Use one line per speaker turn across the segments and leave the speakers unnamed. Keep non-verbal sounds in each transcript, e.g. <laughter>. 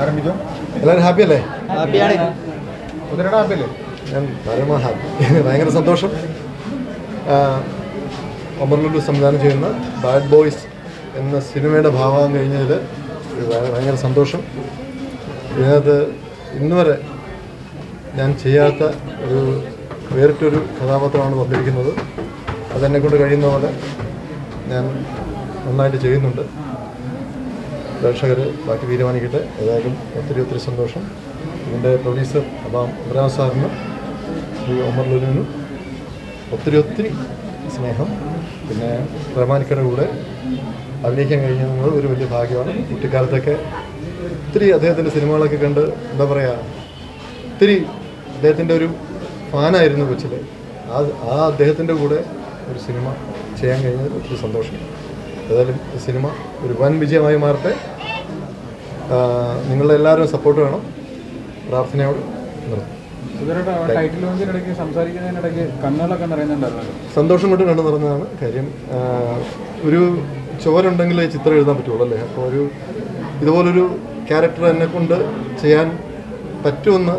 ആരംഭിച്ചോ?
എല്ലാവരും ഹാപ്പി അല്ലേ
ഹാപ്പിയാണ്
ഹാപ്പി അല്ലേ
ഞാൻ പരമ ഹാപ്പി. ഭയങ്കര സന്തോഷം. അമർലുലു സംവിധാനം ചെയ്യുന്ന ബാഡ് ബോയ്സ് എന്ന സിനിമയുടെ ഭാഗം കഴിഞ്ഞതിൽ ഭയങ്കര സന്തോഷം. ഇതിനകത്ത് ഇന്ന് വരെ ഞാൻ ചെയ്യാത്ത ഒരു വേറിട്ടൊരു കഥാപാത്രമാണ് വന്നിരിക്കുന്നത്. അതെന്നെ കൊണ്ട് കഴിയുന്ന പോലെ ഞാൻ നന്നായിട്ട് ചെയ്യുന്നുണ്ട്. പ്രേക്ഷകർ ബാക്കി തീരുമാനിക്കട്ടെ. ഏതായാലും ഒത്തിരി ഒത്തിരി സന്തോഷം. ഇതിന്റെ പ്രൊഡ്യൂസർ അബാം ഇബ്രാം സാറിന് ശ്രീ ഒമർ ലുലിനും ഒത്തിരി ഒത്തിരി സ്നേഹം. പിന്നെ റഹ്മാനിക്കയുടെ കൂടെ അഭിനയിക്കാൻ കഴിഞ്ഞത് ഒരു വലിയ ഭാഗ്യമാണ്. കുട്ടിക്കാലത്തൊക്കെ ഒത്തിരി അദ്ദേഹത്തിന്റെ സിനിമകളൊക്കെ കണ്ട് എന്താ പറയുക ഒത്തിരി അദ്ദേഹത്തിന്റെ ഒരു ഫാനായിരുന്നു കൊച്ചിലെ. ആ ആ അദ്ദേഹത്തിന്റെ കൂടെ ഒരു സിനിമ ചെയ്യാൻ കഴിഞ്ഞതിൽ ഒത്തിരി സന്തോഷം. ഏതായാലും സിനിമ ഒരു വൻ വിജയമായി മാറട്ടെ. നിങ്ങളുടെ എല്ലാവരും സപ്പോർട്ട് വേണം. പ്രാർത്ഥനയോട് നിർത്തും സന്തോഷം കൊണ്ട് കണ്ടു നിറഞ്ഞതാണ്. കാര്യം ഒരു ചുവരുണ്ടെങ്കിൽ ചിത്രം എഴുതാൻ പറ്റുള്ളൂ അല്ലേ? അപ്പോൾ ഒരു ഇതുപോലൊരു ക്യാരക്ടർ എന്നെ കൊണ്ട് ചെയ്യാൻ പറ്റുമെന്ന്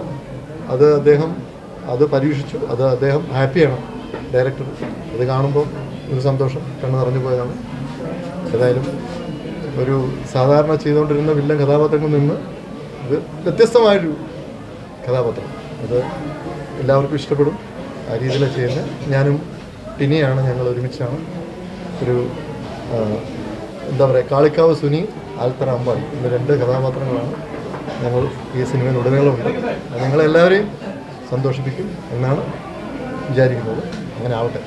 അത് അദ്ദേഹം അത് പരീക്ഷിച്ചു. അത് അദ്ദേഹം ഹാപ്പിയാണ് ഡയറക്ടർ അത് കാണുമ്പോൾ ഒരു സന്തോഷം കണ്ണു നിറഞ്ഞു പോയതാണ്. ഏതായാലും ഒരു സാധാരണ ചെയ്തുകൊണ്ടിരുന്ന വില്ലൻ കഥാപാത്രങ്ങളിൽ നിന്ന് ഇത് വ്യത്യസ്തമായൊരു കഥാപാത്രം. അത് എല്ലാവർക്കും ഇഷ്ടപ്പെടും. ആ രീതിയിലാണ് ചെയ്യുന്നത്. ഞാനും ടിനിയാണ് ഞങ്ങൾ ഒരുമിച്ചാണ്. ഒരു എന്താ പറയുക കാളിക്കാവ് സുനി ആൽത്തറ അമ്പാടി എന്ന രണ്ട് കഥാപാത്രങ്ങളാണ് ഞങ്ങൾ ഈ സിനിമയിൽ ഉടനീളമുണ്ട്. അത് ഞങ്ങളെല്ലാവരെയും സന്തോഷിപ്പിക്കും എന്നാണ് വിചാരിക്കുന്നത്. അങ്ങനെ ആവട്ടെ.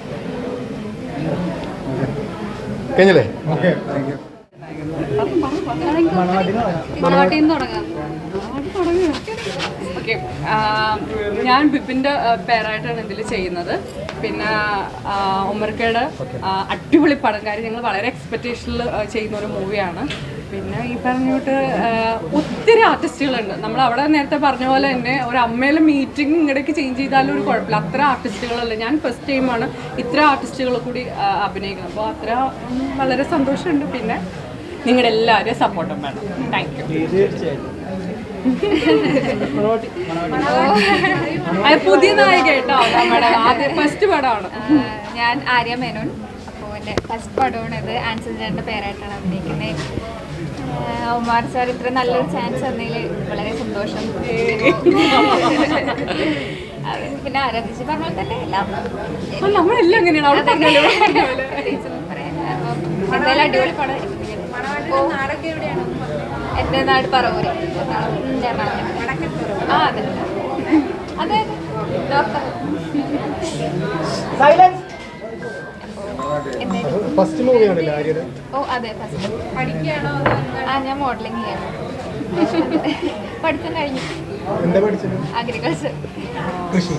കഴിഞ്ഞല്ലേ?
ഓക്കെ
ഞാൻ ബിപിന്റെ പേരായിട്ടാണ് ഇതിൽ ചെയ്യുന്നത്. പിന്നെ ഉമ്മർക്കയുടെ അടിപൊളി പടം. കാര്യം ഞങ്ങൾ വളരെ എക്സ്പെക്റ്റേഷനിൽ ചെയ്യുന്ന ഒരു മൂവിയാണ് പിന്നെ ഈ പറഞ്ഞിട്ട് ഒത്തിരി ആർട്ടിസ്റ്റുകളുണ്ട് നമ്മൾ അവിടെ നേരത്തെ പറഞ്ഞ പോലെ തന്നെ ഒരു അമ്മയിലെ മീറ്റിംഗ് ഇങ്ങടേക്ക് ചേഞ്ച് ചെയ്താലും ഒരു കുഴപ്പമില്ല. അത്ര ആർട്ടിസ്റ്റുകളല്ല ഞാൻ ഫസ്റ്റ് ടൈമാണ് ഇത്ര ആർട്ടിസ്റ്റുകൾ കൂടി അഭിനയിക്കുന്നത്. അപ്പോൾ അത്ര വളരെ സന്തോഷമുണ്ട്. പിന്നെ നിങ്ങളുടെ എല്ലാവരും സപ്പോർട്ടും വേണം. താങ്ക് യു പുതിയ നായിക കേട്ടോ. നമ്മുടെ ആദ്യ ഫസ്റ്റ് പടമാണ്.
ഞാൻ ആര്യ മേനോൻ. അപ്പോൾ എന്റെ ഫസ്റ്റ് പടമാണ് ഇത് ആൻസർ ചേട്ടന്റെ പേരായിട്ടാണ് അഭിനയിക്കുന്നത്. ആ, ഉമാർ സാർ ഇത്ര നല്ലൊരു ചാൻസ് തന്നതിൽ വളരെ സന്തോഷം. പിന്നെ ആരാധിച്ച് പറഞ്ഞ തന്നെ എല്ലാം.
നമ്മളെല്ലാം. <laughs>
അപ്പം എന്തായാലും അടിപൊളി പടം. എന്റെ നാട് പറവൂര്. ആ അതെ. അതെ. ഡോക്ടർ.
ഫസ്റ്റ് മൂവിയാണല്ലേ ആര്യയുടെ?
ഓ അതെ ഫസ്റ്റ് പഠിക്കുകയാണോ ആ ഞാൻ മോഡലിംഗ് ചെയ്യണം പഠിത്തം കഴിഞ്ഞു.
എന്താ പഠിച്ചത്?
അഗ്രികൾച്ചർ
കൃഷി.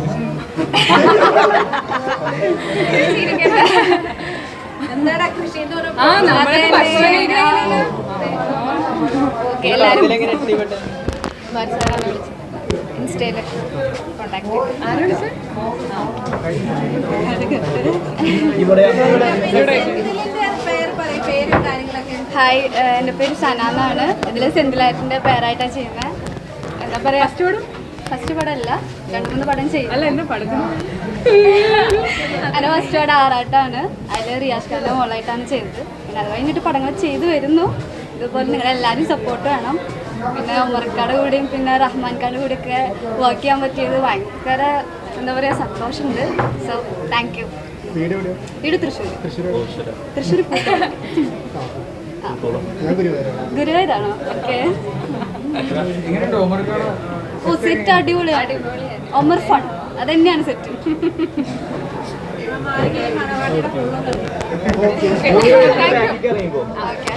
എന്താടാ കൃഷി എന്ന് ഓക്കെ എല്ലാവരും ഇൻസ്റ്റയിൽ കോണ്ടാക്ട് ഹായ് എന്റെ പേര് സന എന്നാണ് ഇതിൽ സെന്തിലാറ്റിന്റെ പേരായിട്ടാണ് ചെയ്യുന്നത് എന്താ പറയുക ഫസ്റ്റ് പടം? ഫസ്റ്റ് പടമല്ല രണ്ട് മൂന്ന് പടം ചെയ്യും.
അല്ല
അതിന്റെ ഫസ്റ്റ് പടം ആറാട്ടാണ്. അതിൽ റിയാസ് ഖാന്റെ മോളായിട്ടാണ് ചെയ്തത്. പിന്നെ അത് കഴിഞ്ഞിട്ട് പടങ്ങൾ ചെയ്തു വരുന്നു. ഇതുപോലെ നിങ്ങളെല്ലാവരും സപ്പോർട്ട് വേണം. പിന്നെ ഉമർക്കാട് കൂടിയും പിന്നെ റഹ്മാൻഖാൻ കൂടി ഒക്കെ വർക്ക് ചെയ്യാൻ പറ്റിയത് ഭയങ്കര എന്താ പറയുക സന്തോഷമുണ്ട്. സോ താങ്ക് യു
വീട്
തൃശ്ശൂർ
തൃശ്ശൂർ ഗുരുവായൂരാണ്.
ഓക്കെ. ഓ സെറ്റ് അടിപൊളിയാണ് ഒമർ ഫൺ. അത് തന്നെയാണ് സെറ്റ് ഓക്കെ